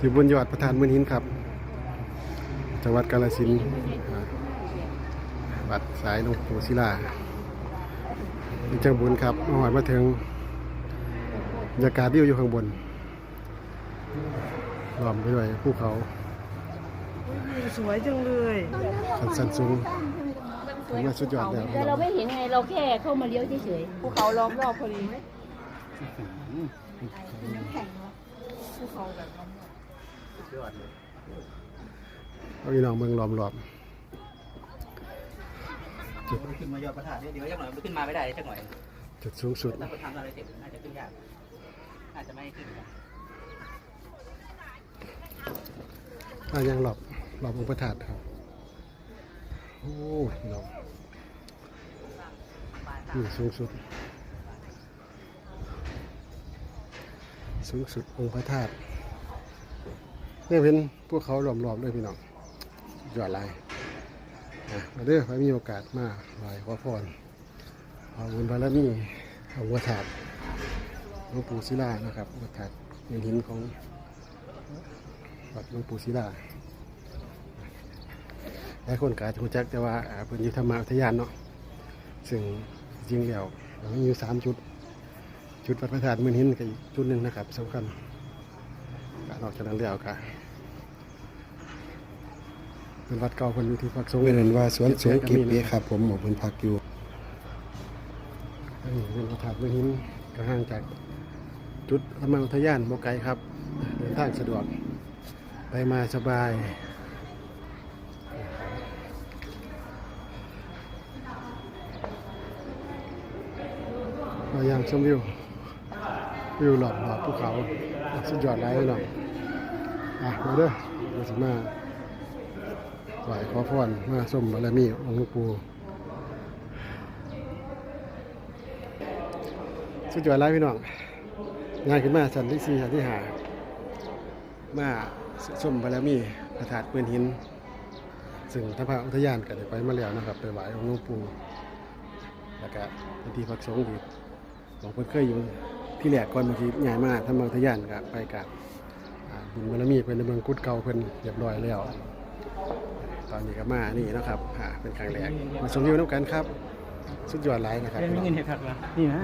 อยู่บนยอดประธานมือหินครับ จังหวัดกาฬสินธุ์อ่าวัดสายหลวงปู่ศิลามีจังบุญครับมาหอดมาถึงบรรยากาศวิวอยู่ข้างบนล้อมไปด้วยภูเขา สวยจังเลยสันสันสูงถือว่าสุดยอดแล้วแต่เราไม่เห็นไงเราแค่เข้ามาเลี้ยวเฉยภูเขาล้อมรอบพอดี เอาอีน้องเมืองล้อมรอบขึ้นมายอดประทาเดี๋ยวจักหน่อยมันขึ้นมาไม่ได้จักหน่อยจุดสูงสุดถ้าคนทำอะไรเสร็จน่าจะขึ้นยากน่าจะไม่ขึ้นครับอ่ายังหลอบหลอบองค์พระธาตุครับโอ้ยน้องนี่สูงสุด สูงสุดองค์พระธาตุเนี่ยเป็นพวกเขาหลอมๆด้วยพี่น้องยอดลายอะมาเด้อไปมีโอกาสมาไหว้ขอพรขอบุญบารมีของพระธาตุหลวงปู่ศิลานะครับพระธาตุเป็นหินของวัดหลวงปู่ศิลาหลายคนกาจะรู้จักแต่ว่าเพิ่นยู่ธรรมอุทยานเนาะซึ่งจริงแล้วมันมีอยู่สามจุด จุดวัดพระธาตุมือหินก็อีกจุดหนึ่งนะครับสำคัญก็นอกจากนั้นแล้วก็เป็นวัดเก่าคนอยู่ที่พักสงฆ์เป็นว่าสวนสวนเก็บเปียครับผมหมอเพิ่นพักอยู่อันนี้เป็นพระธาตุมือหินก็ห่างจากจุดธรรมอุทยานบ่ไกลครับเดินทางสะดวกไปมาสบายมายังชมวิว วิวหลอหลอภูเขาสุดยอดเลยหน่อยอะมาเด้อมาสิมาไหวขอพรมาส้มบารมีองค์หลวงปู่สุดยอดเลยพี่น้องงานขึ้นมาสันที่สี่สันที่ห้ามาส้มบารมีพระธาตุเปื้นหิน ซึ่งท่านพระอุทยานก็ได้ไปมาแล้วนะครับ ไปไหวองค์หลวงปู่แล้วก็เป็นที่พักสงฆ์ที่บอกเพิ่นเคยอยู่ ที่แหลกก่อนบางทีใหญ่มากท่านมาทยานกับไปกับบุญบารมีเป็นในเมืองกุดเก่าเพิ่นเรียบร้อยแล้ว ตอนนี้ก็มานี่นะครับเป็นครั้งแรกมาชมวิวน้ำกันครับ สุดยอดไลน์นะครับเรื่องเงินเหตุผละนี่นะ